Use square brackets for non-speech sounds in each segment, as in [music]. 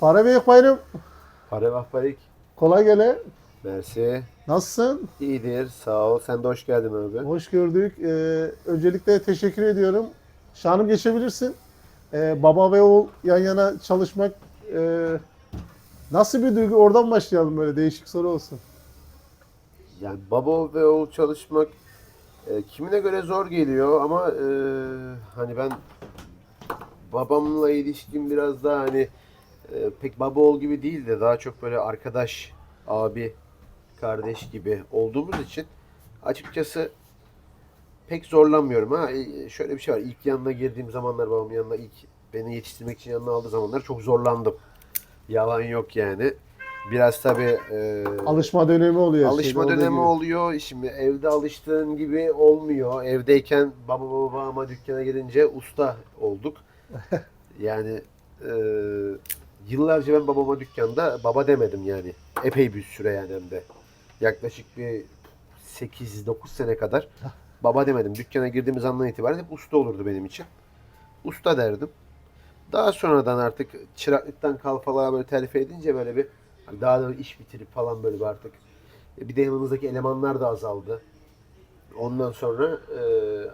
Para ve bayram. Para vahbarik. Kolay gele. Mersi. Nasılsın? İyidir. Sağ ol. Sen de hoş geldin abi. Hoş gördük. Ee, öncelikle teşekkür ediyorum. Şanım geçebilirsin. Ee, baba ve oğul yan yana çalışmak e, nasıl bir duygu? Oradan başlayalım böyle değişik soru olsun. Yani baba ve oğul çalışmak e, kimine göre zor geliyor ama e, hani ben babamla ilişkim biraz daha hani e, pek baba oğul gibi değil de daha çok böyle arkadaş, abi, kardeş gibi olduğumuz için açıkçası pek zorlanmıyorum ha. E, Şöyle bir şey var. İlk yanına girdiğim zamanlar babamın yanına ilk beni yetiştirmek için yanına aldığı zamanlar çok zorlandım. Yalan yok yani. Biraz tabii e, Alışma dönemi oluyor. Alışma şeyde, dönemi gibi. oluyor. Şimdi evde alıştığın gibi olmuyor. Evdeyken baba baba baba ama dükkana gelince usta olduk. [laughs] yani e, yıllarca ben babama dükkanda baba demedim yani. Epey bir süre yani hem de. Yaklaşık bir 8-9 sene kadar baba demedim. Dükkana girdiğimiz andan itibaren hep usta olurdu benim için. Usta derdim. Daha sonradan artık çıraklıktan kalfalığa böyle terfi edince böyle bir daha da iş bitirip falan böyle bir artık e, bir de yanımızdaki elemanlar da azaldı. Ondan sonra e,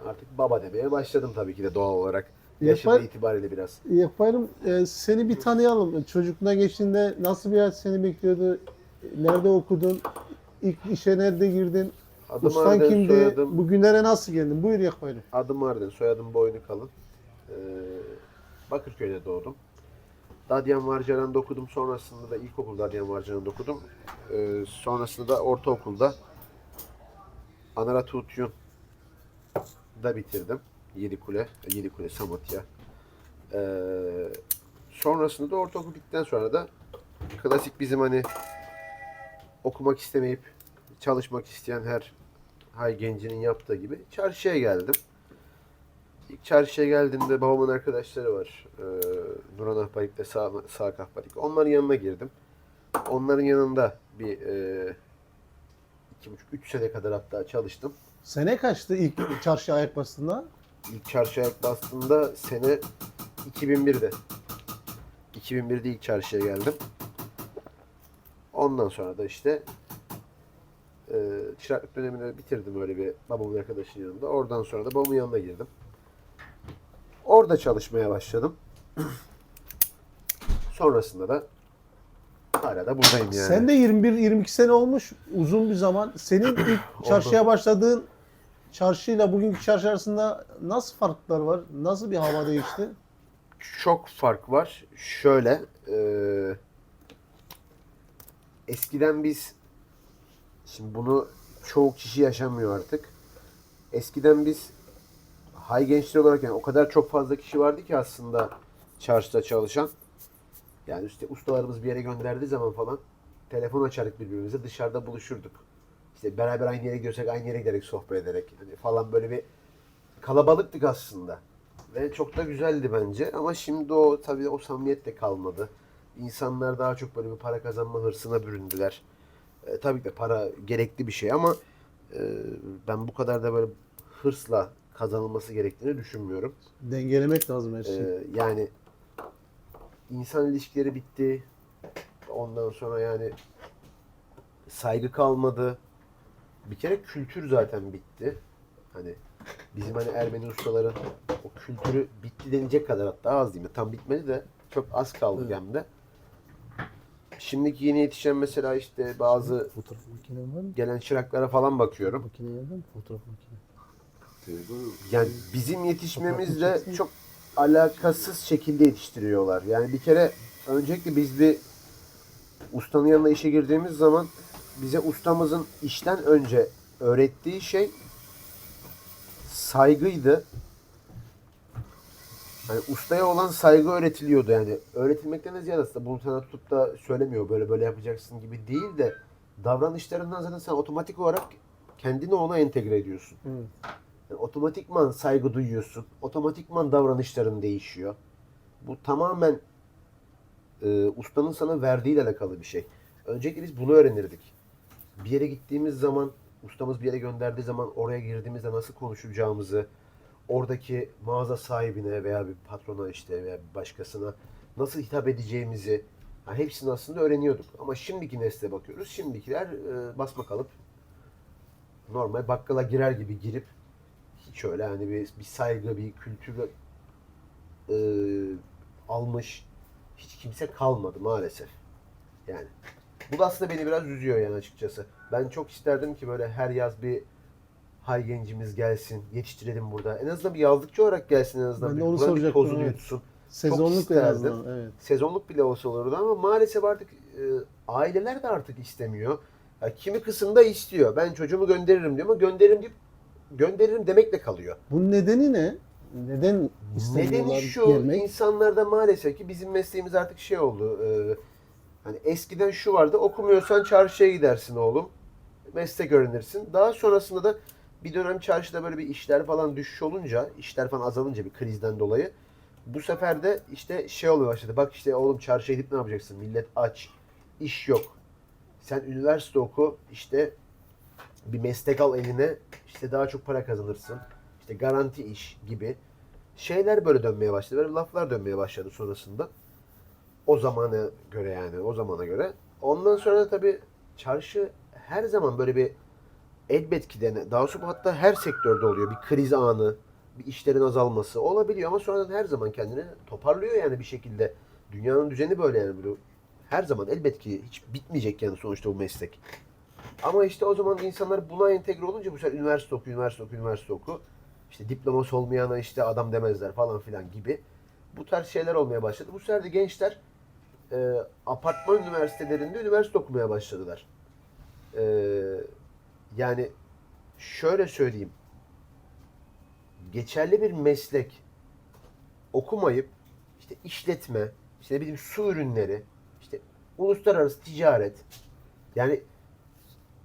artık baba demeye başladım tabii ki de doğal olarak. Yaşım Yapar- itibariyle biraz. Yaparım. Ee, seni bir tanıyalım. Çocukluğuna geçtiğinde nasıl bir hayat seni bekliyordu? Nerede okudun? İlk işe nerede girdin? Adım Ustan Arden, kimdi? soyadım, Bugünlere nasıl geldin? Buyur Yaparım. adım Arden, soyadım Boynu Kalın. E, Bakırköy'de doğdum. Dadyan Varcaran'da okudum. Sonrasında da ilkokul Dadyan Varcaran'da okudum. E, sonrasında da ortaokulda Anarat Utyun da bitirdim. Yedi Kule, Yedi Kule Samatya. Ee, sonrasında da ortaokul bittikten sonra da klasik bizim hani okumak istemeyip çalışmak isteyen her hay gencinin yaptığı gibi çarşıya geldim. İlk çarşıya geldiğimde babamın arkadaşları var. Ee, Nuran Ahbarik de Sağ, Sağ Ahbarik. Onların yanına girdim. Onların yanında bir e, iki buçuk, üç sene kadar hatta çalıştım. Sene kaçtı ilk çarşı ayak bastığında? İlk çarşıya bastığımda sene 2001'de. 2001'de ilk çarşıya geldim. Ondan sonra da işte e, çıraklık dönemini bitirdim öyle bir babamın arkadaşının yanında. Oradan sonra da babamın yanına girdim. Orada çalışmaya başladım. [clears throat] Sonrasında da hala da buradayım yani. Sen de 21-22 sene olmuş uzun bir zaman. Senin ilk [clears throat] çarşıya başladığın çarşıyla bugünkü çarşı arasında nasıl farklar var? Nasıl bir hava değişti? çok fark var. Şöyle, eee, eskiden biz, şimdi bunu çoğu kişi yaşamıyor artık. Eskiden biz hay gençler olarak yani o kadar çok fazla kişi vardı ki aslında çarşıda çalışan. Yani işte ustalarımız bir yere gönderdiği zaman falan telefon açardık birbirimize dışarıda buluşurduk. İşte beraber aynı yere görsek aynı yere giderek sohbet ederek hani falan böyle bir kalabalıktık aslında. Ve çok da güzeldi bence. Ama şimdi o tabii o samimiyet de kalmadı. İnsanlar daha çok böyle bir para kazanma hırsına büründüler. E, tabii ki de para gerekli bir şey ama e, ben bu kadar da böyle hırsla kazanılması gerektiğini düşünmüyorum. Dengelemek lazım her şeyi. E, yani insan ilişkileri bitti. Ondan sonra yani saygı kalmadı. Bir kere kültür zaten bitti. Hani bizim hani Ermeni ustaların o kültürü bitti denilecek kadar hatta az değil mi? Tam bitmedi de çok az kaldı Evet. hem de. Şimdiki yeni yetişen mesela işte bazı Fotoğraf makinen var mı? gelen çıraklara falan bakıyorum. Makine mi? Fotoğraf makine. Yani bizim yetişmemizle çok alakasız şekilde yetiştiriyorlar. Yani bir kere öncelikle biz bir ustanın yanına işe girdiğimiz zaman bize ustamızın işten önce öğrettiği şey saygıydı. Hani ustaya olan saygı öğretiliyordu yani. Öğretilmekten ziyade aslında bunu sana tutup da söylemiyor böyle böyle yapacaksın gibi değil de davranışlarından zaten sen otomatik olarak kendini ona entegre ediyorsun. Hı. Yani otomatikman saygı duyuyorsun. Otomatikman davranışların değişiyor. Bu tamamen e, ustanın sana verdiğiyle alakalı bir şey. Öncelikle biz bunu öğrenirdik. Bir yere gittiğimiz zaman, ustamız bir yere gönderdiği zaman oraya girdiğimizde nasıl konuşacağımızı, oradaki mağaza sahibine veya bir patrona işte veya bir başkasına nasıl hitap edeceğimizi, Ha, hepsini aslında öğreniyorduk. Ama şimdiki nesle bakıyoruz. Şimdikiler e, basma kalıp normal bakkala girer gibi girip hiç öyle hani bir, bir saygı, bir kültür e, almış hiç kimse kalmadı maalesef. Yani. Bu da aslında beni biraz üzüyor yani açıkçası. Ben çok isterdim ki böyle her yaz bir hay gencimiz gelsin, yetiştirelim burada. En azından bir yazlıkçı olarak gelsin en azından. Ben de onu soracaktım, tozunu evet. yutsun. Sezonluk en azından. Evet. Sezonluk bile olsa olurdu ama maalesef artık e, aileler de artık istemiyor. Ya kimi kısımda istiyor. Ben çocuğumu gönderirim diyor ama gönderirim deyip gönderirim demekle kalıyor. Bunun nedeni ne? Neden istemiyorlar Nedeni şu, gelmek? insanlarda maalesef ki bizim mesleğimiz artık şey oldu. e, hani eskiden şu vardı, okumuyorsan çarşıya gidersin oğlum. Meslek öğrenirsin. Daha sonrasında da bir dönem çarşıda böyle bir işler falan düşüş olunca, işler falan azalınca bir krizden dolayı bu sefer de işte şey olmaya başladı. Bak işte oğlum çarşıya gidip ne yapacaksın? Millet aç, iş yok. Sen üniversite oku, işte bir meslek al eline, işte daha çok para kazanırsın. İşte garanti iş gibi şeyler böyle dönmeye başladı. Böyle laflar dönmeye başladı sonrasında. O zamana göre yani o zamana göre. Ondan sonra da tabii çarşı her zaman böyle bir elbet ki de daha sonra hatta her sektörde oluyor. Bir kriz anı, bir işlerin azalması olabiliyor ama sonradan her zaman kendini toparlıyor yani bir şekilde. Dünyanın düzeni böyle yani. Böyle her zaman elbet ki hiç bitmeyecek yani sonuçta bu meslek. Ama işte o zaman insanlar buna entegre olunca bu sefer üniversite oku, üniversite oku, üniversite oku. İşte diploması olmayana işte adam demezler falan filan gibi. Bu tarz şeyler olmaya başladı. Bu sefer de gençler e, apartman üniversitelerinde üniversite okumaya başladılar. E, yani şöyle söyleyeyim. Geçerli bir meslek okumayıp işte işletme, işte bileyim su ürünleri, işte uluslararası ticaret yani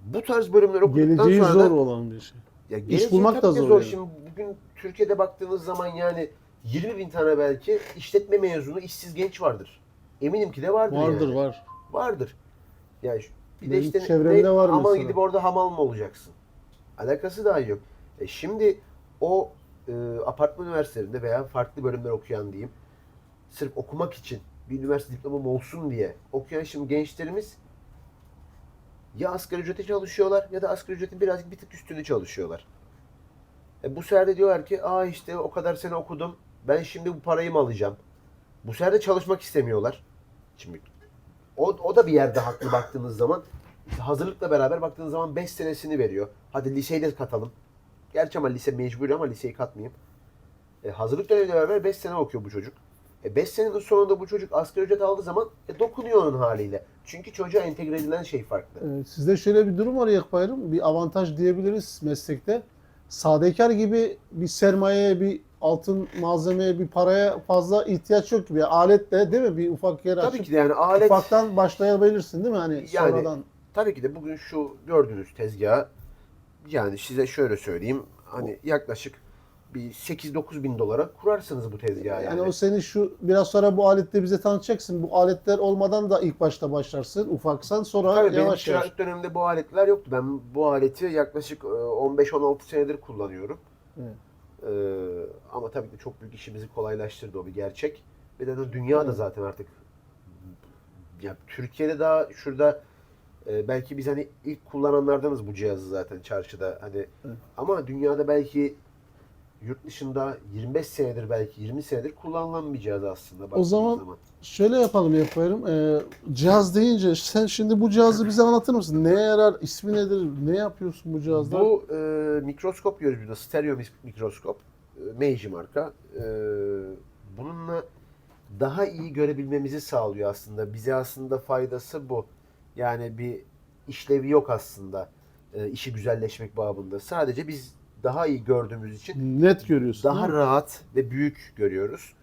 bu tarz bölümler okuduktan Geleceği sonra zor da olan bir şey. ya İş bulmak da zor zor. yani. Şimdi bugün Türkiye'de baktığınız zaman yani 20 bin tane belki işletme mezunu işsiz genç vardır. Eminim ki de vardır Vardır yani. var. Vardır. Yani şu- bir de Benim işte çevremde var ama mesela. gidip orada hamal mı olacaksın? Alakası dahi yok. E şimdi o e, apartman üniversitelerinde veya farklı bölümler okuyan diyeyim sırf okumak için bir üniversite diplomam olsun diye okuyan şimdi gençlerimiz ya asgari ücrete çalışıyorlar ya da asgari ücretin birazcık bir tık üstünü çalışıyorlar. E bu sefer de diyorlar ki aa işte o kadar sene okudum ben şimdi bu parayı mı alacağım? Bu sefer de çalışmak istemiyorlar. Şimdi o, o da bir yerde haklı baktığınız zaman. Hazırlıkla beraber baktığınız zaman 5 senesini veriyor. Hadi liseyi de katalım. Gerçi ama lise mecbur ama liseyi katmayayım. E, hazırlık dönemiyle beraber 5 sene okuyor bu çocuk. 5 senenin sonunda bu çocuk asgari ücret aldığı zaman e, dokunuyor onun haliyle. Çünkü çocuğa entegre edilen şey farklı. Ee, Sizde şöyle bir durum var Yakbayırım. Bir avantaj diyebiliriz meslekte. Sadekar gibi bir sermayeye, bir altın malzemeye, bir paraya fazla ihtiyaç yok gibi. Aletle değil mi? Bir ufak yer Tabii açıp ki de yani alet ufaktan başlayabilirsin değil mi? Hani Yani- sonradan. Tabii ki de bugün şu gördüğünüz tezgahı yani size şöyle söyleyeyim hani yaklaşık bir 8-9 bin dolara kurarsınız bu tezgahı Yani yani. o seni şu biraz sonra bu aletle bize tanıtacaksın. Bu aletler olmadan da ilk başta başlarsın ufaksan sonra Tabii benim yavaş yavaş. çıraklık döneminde bu aletler yoktu. Ben bu aleti yaklaşık e, 15-16 senedir kullanıyorum. Evet. Ee, ama tabii ki çok büyük işimizi kolaylaştırdı o bir gerçek. Bir de dünya da zaten artık ya Türkiye'de daha şurada e, belki biz hani ilk kullananlardanız bu cihazı zaten çarşıda hani Evet. ama dünyada belki yurt dışında 25 senedir belki 20 senedir kullanılan bir cihaz aslında baktığınız zaman- Şöyle yapalım yapıyorum. Ee, cihaz deyince sen şimdi bu cihazı bize anlatır mısın? Neye yarar? İsmi nedir? Ne yapıyorsun bu cihazda? Bu e, mikroskop diyoruz burada. Stereo mikroskop. E, Meiji marka. E, bununla daha iyi görebilmemizi sağlıyor aslında. Bize aslında faydası bu. Yani bir işlevi yok aslında. E, işi güzelleşmek babında. Sadece biz daha iyi gördüğümüz için Net görüyorsun. daha rahat ve büyük görüyoruz.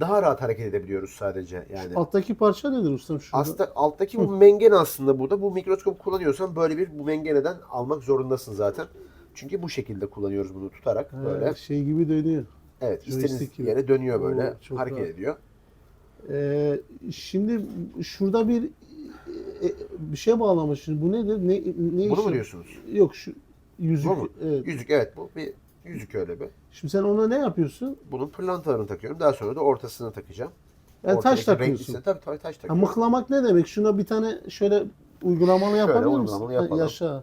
Daha rahat hareket edebiliyoruz sadece yani. Alttaki parça nedir ustam şurada? Aslında alttaki bu mengen aslında burada. Bu mikroskopu kullanıyorsan böyle bir bu mengeneden almak zorundasın zaten. Çünkü bu şekilde kullanıyoruz bunu tutarak Ha, böyle. Şey gibi dönüyor. Evet, istediğiniz gibi. yere dönüyor böyle. Oo, çok hareket rahat. ediyor. Ee, şimdi şurada bir e, bir şey bağlamış. Şimdi bu nedir? Ne ne Bunu işi- mu diyorsunuz? Yok şu yüzük. Bu mu? Evet. Yüzük evet bu bir yüzük öyle bir. Şimdi sen ona ne yapıyorsun? Bunun pırlantalarını takıyorum. Daha sonra da ortasına takacağım. Yani taş takıyorsun. Tabii tabii taş Ha, takıyorum. mıhlama ne demek? Şuna bir tane şöyle uygulamalı yapabilir misin? uygulamalı Ha, yapalım. Yaşa.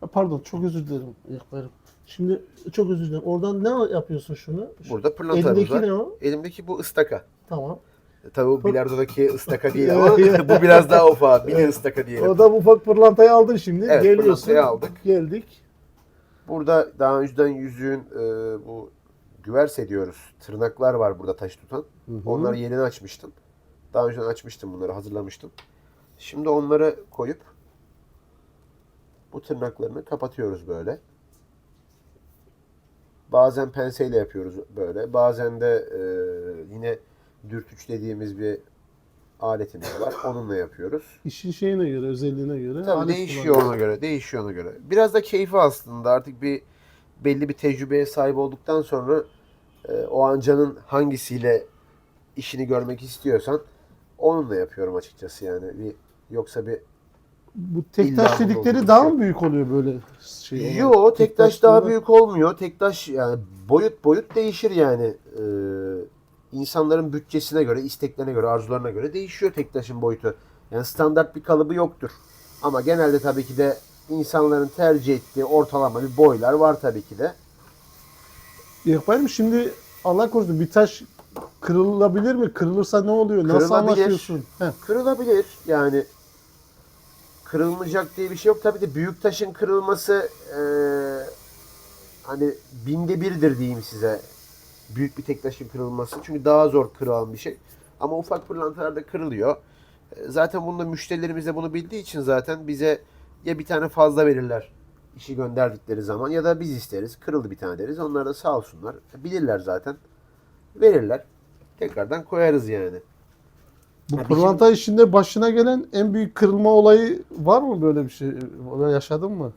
Ha, Pardon çok özür dilerim. Yaklarım. Şimdi çok özür dilerim. Oradan ne yapıyorsun şunu? Şu- Burada pırlantalarımız Elindeki var. ne o? Elimdeki bu ıstaka. Tamam. E, Tabii bu bilardodaki ıstaka değil [laughs] ama bu biraz daha [laughs] ufak. Mini ıstaka diyelim. Orada ufak pırlantayı aldın şimdi. Evet, Geliyorsun. aldık. Geldik. Burada daha önceden yüzüğün e, bu güvers ediyoruz. Tırnaklar var burada taş tutan. Hı hı. Onları yeni açmıştım. Daha önceden açmıştım bunları, hazırlamıştım. Şimdi onları koyup bu tırnaklarını kapatıyoruz böyle. Bazen penseyle yapıyoruz böyle. Bazen de e, yine dürtüç dediğimiz bir aletimiz var. [coughs] Onunla yapıyoruz. İşin şeyine göre, özelliğine göre. Tabii alet değişiyor ona göre. Değişiyor ona göre. Biraz da keyfi aslında. Artık bir belli bir tecrübeye sahip olduktan sonra e, o an canın hangisiyle işini görmek istiyorsan onunla yapıyorum açıkçası yani. Bir yoksa bir Bu tek taş dedikleri daha mı büyük oluyor böyle şey? Yo tek taş daha diyorlar. büyük olmuyor. Tek taş yani boyut boyut değişir yani. Ee, insanların bütçesine göre, isteklerine göre, arzularına göre değişiyor tek taşın boyutu. Yani standart bir kalıbı yoktur. Ama genelde tabii ki de insanların tercih ettiği ortalama bir boylar var tabii ki de. Yakbayım şimdi Allah korusun bir taş kırılabilir mi? Kırılırsa ne oluyor? Nasıl anlaşıyorsun? Heh. Kırılabilir yani kırılmayacak diye bir şey yok. Tabii de büyük taşın kırılması eee, hani binde birdir diyeyim size. Büyük bir tek taşın kırılması. Çünkü daha zor kırılan bir şey. Ama ufak pırlantalar da kırılıyor. E, Zaten bunda müşterilerimiz de bunu bildiği için zaten bize ya bir tane fazla verirler işi gönderdikleri zaman ya da biz isteriz. Kırıldı bir tane deriz. Onlar da sağ olsunlar. Bilirler zaten. Verirler. Tekrardan koyarız yani. Bu Ha, pırlanta işinde başına gelen en büyük kırılma olayı var mı böyle bir şey? Öyle yaşadın mı?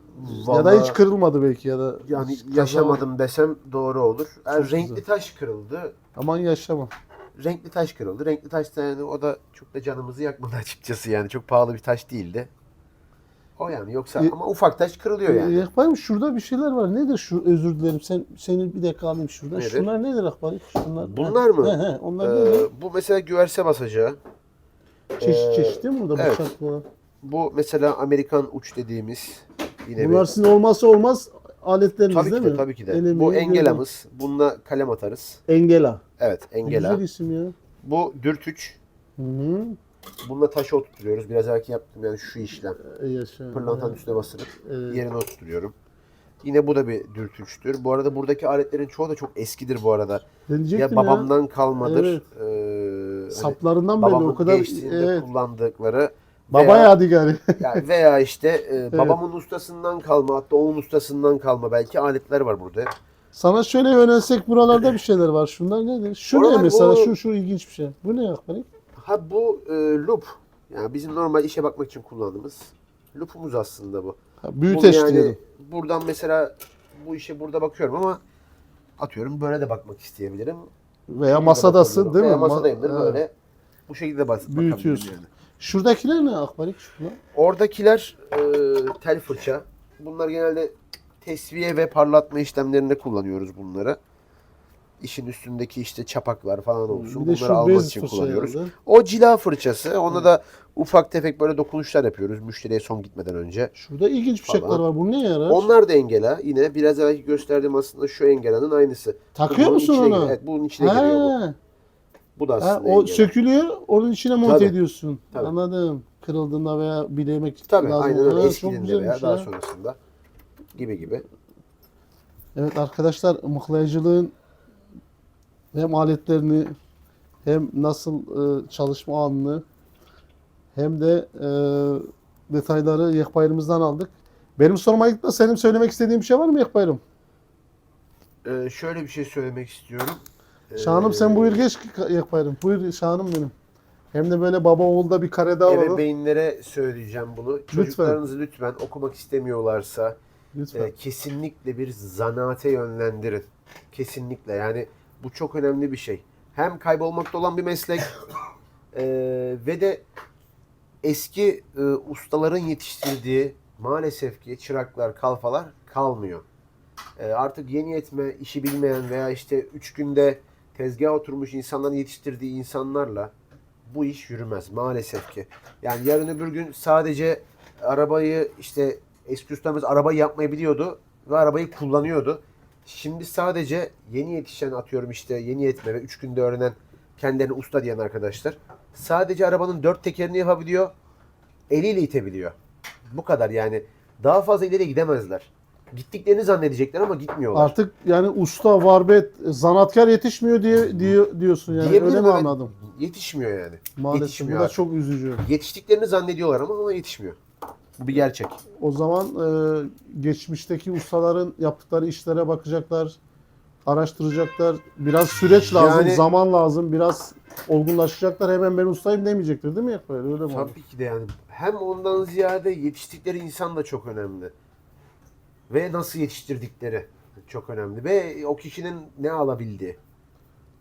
Ya da Vallahi- hiç kırılmadı belki ya da Yani yaşamadım desem doğru olur. Yani Çok renkli güzel. taş kırıldı. Aman yaşama. Renkli taş kırıldı. Renkli taş da yani o da çok da canımızı yakmadı [laughs] açıkçası yani. Çok pahalı bir taş değildi. O yani yoksa E- ama ufak taş kırılıyor yani. Ee, Akbayım şurada bir şeyler var. Nedir şu? Özür dilerim. Sen seni bir dakika alayım şuradan. Nedir? Şunlar nedir Akbayım? Şunlar. Bunlar mı? He he. Onlar Ee, nedir? bu mesela güverse basacağı. Çeşit ee, çeşit değil mi burada evet. bıçaklar? Bu mesela Amerikan uç dediğimiz yine Bunlar bir sizin olmazsa olmaz aletleriniz tabii değil ki de mi? tabii ki de. El bu engelamız. Bununla kalem atarız. Engela. Evet, engela. Güzel isim ya. Bu dürtüç. Hı hı. Bununla taşı oturtuyoruz. Biraz evvelki yaptım yani şu işlem. E, yaşa. Pırlantanın üstüne basırıp Evet. yerine oturtuyorum. Yine bu da bir dürtüçtür. Bu arada buradaki aletlerin çoğu da çok eskidir bu arada. Ya babamdan kalmadır. Evet. Ee, hani Saplarından babamın o kadar. Evet. kullandıkları Baba veya, yadigarı. [laughs] yani veya işte e, babamın ustasından kalma hatta onun ustasından kalma belki aletler var burada. Sana şöyle yönelsek buralarda bir şeyler var. Şunlar nedir? Şu ne mesela? bu- Şu şu ilginç bir şey. Bu ne Akbayım? Ha bu e, loop. Yani bizim normal işe bakmak için kullandığımız loop'umuz aslında bu. Ha, Büyüteç yani diyelim. buradan mesela bu işe burada bakıyorum ama atıyorum böyle de bakmak isteyebilirim. Veya Burada masadasın bakabilirim. değil mi? Veya Ma- masadayımdır Evet. böyle. Bu şekilde bas Büyütüyorsun. yani. Şuradakiler ne? Şunlar. Oradakiler e, tel fırça. Bunlar genelde tesviye ve parlatma işlemlerinde kullanıyoruz bunları. İşin üstündeki işte çapaklar falan olsun. Bir Bunları almak için kullanıyoruz. herhalde. O cila fırçası. Onda da ufak tefek böyle dokunuşlar yapıyoruz müşteriye son gitmeden önce. Şurada ilginç bıçaklar Falan. var. Bu ne yarar? Onlar da engela. Yine biraz evvelki gösterdiğim aslında şu engelanın aynısı. Takıyor Bunun musun onu? giriyor. Evet bunun içine giriyor bu. Ha, Bu da ha, aslında o engela. sökülüyor, onun içine monte Tabii. ediyorsun. Tabii. Anladım. Kırıldığında veya bilemek Tabii lazım. aynen öyle. Ha, veya daha ya. sonrasında gibi gibi. Evet arkadaşlar mıhlayıcılığın hem aletlerini hem nasıl e, çalışma anını hem de e, detayları Yekbayır'ımızdan aldık. Benim soruma gitme. Senin söylemek istediğin bir şey var mı Yekbayır'ım? Ee, şöyle bir şey söylemek istiyorum. Şahanım sen Ee, buyur geç Yekbayır'ım. Buyur Şahanım benim. Hem de böyle baba oğulda bir kare daha alalım. Ebeveynlere söyleyeceğim bunu. Çocuklarınızı lütfen okumak istemiyorlarsa Lütfen. e, kesinlikle bir zanaate yönlendirin. Kesinlikle yani bu çok önemli bir şey. Hem kaybolmakta olan bir meslek [coughs] e, ve de eski e, ustaların yetiştirdiği maalesef ki çıraklar, kalfalar kalmıyor. e, artık yeni yetme, işi bilmeyen veya işte 3 günde tezgaha oturmuş insanların yetiştirdiği insanlarla bu iş yürümez maalesef ki. Yani yarın öbür gün sadece arabayı işte eski ustamız arabayı yapmayı biliyordu ve arabayı kullanıyordu. Şimdi sadece yeni yetişen atıyorum işte yeni yetme ve 3 günde öğrenen kendilerini usta diyen arkadaşlar sadece arabanın dört tekerini yapabiliyor, eliyle itebiliyor. Bu kadar yani. Daha fazla ileri gidemezler. Gittiklerini zannedecekler ama gitmiyorlar. Artık yani usta, varbet, zanatkar yetişmiyor diye, diye diyorsun yani. Öyle mi evet. anladım? Yetişmiyor yani. Maalesef bu Yetişmiyor da artık. çok üzücü. Yetiştiklerini zannediyorlar ama ona yetişmiyor. Bu bir gerçek. O zaman e, geçmişteki ustaların yaptıkları işlere bakacaklar, araştıracaklar. Biraz süreç lazım, Yani- zaman lazım, biraz olgunlaşacaklar. Hemen ben ustayım demeyecektir değil mi Yakbayır? Öyle mi? abi? Tabii ki de yani. Hem ondan ziyade yetiştikleri insan da çok önemli. Ve nasıl yetiştirdikleri çok önemli. Ve o kişinin ne alabildiği.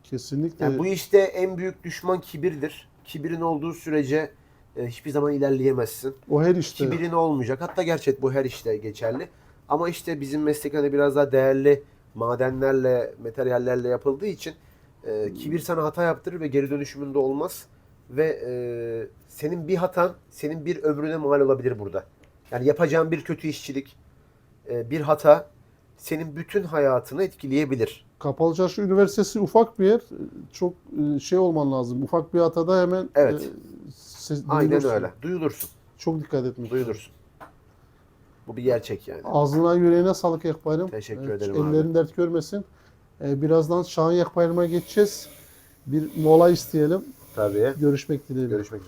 Kesinlikle. Yani bu işte en büyük düşman kibirdir. Kibirin olduğu sürece e, hiçbir zaman ilerleyemezsin. o her işte. Kibirin olmayacak. Hatta gerçek bu her işte geçerli. Ama işte bizim meslek hani biraz daha değerli madenlerle, materyallerle yapıldığı için e, kibir sana hata yaptırır ve geri dönüşümünde olmaz. Ve e, senin bir hatan senin bir ömrüne mal olabilir burada. Yani yapacağın bir kötü işçilik, e, bir hata senin bütün hayatını etkileyebilir. Kapalı Çarşı Üniversitesi ufak bir yer. Çok e, şey olman lazım. Ufak bir hatada hemen Evet. e, ses- Aynen duyulursun. öyle. Duyulursun. Çok dikkat etmek. Duyulursun. Bu bir gerçek yani. Ağzına yüreğine sağlık Yakbayır'ım. Teşekkür Evet, ederim abi. Ellerin dert görmesin. Ee, birazdan Şahan Yakbayır'ıma geçeceğiz. Bir mola isteyelim. Tabii. Görüşmek dileğiyle. Görüşmek üzere.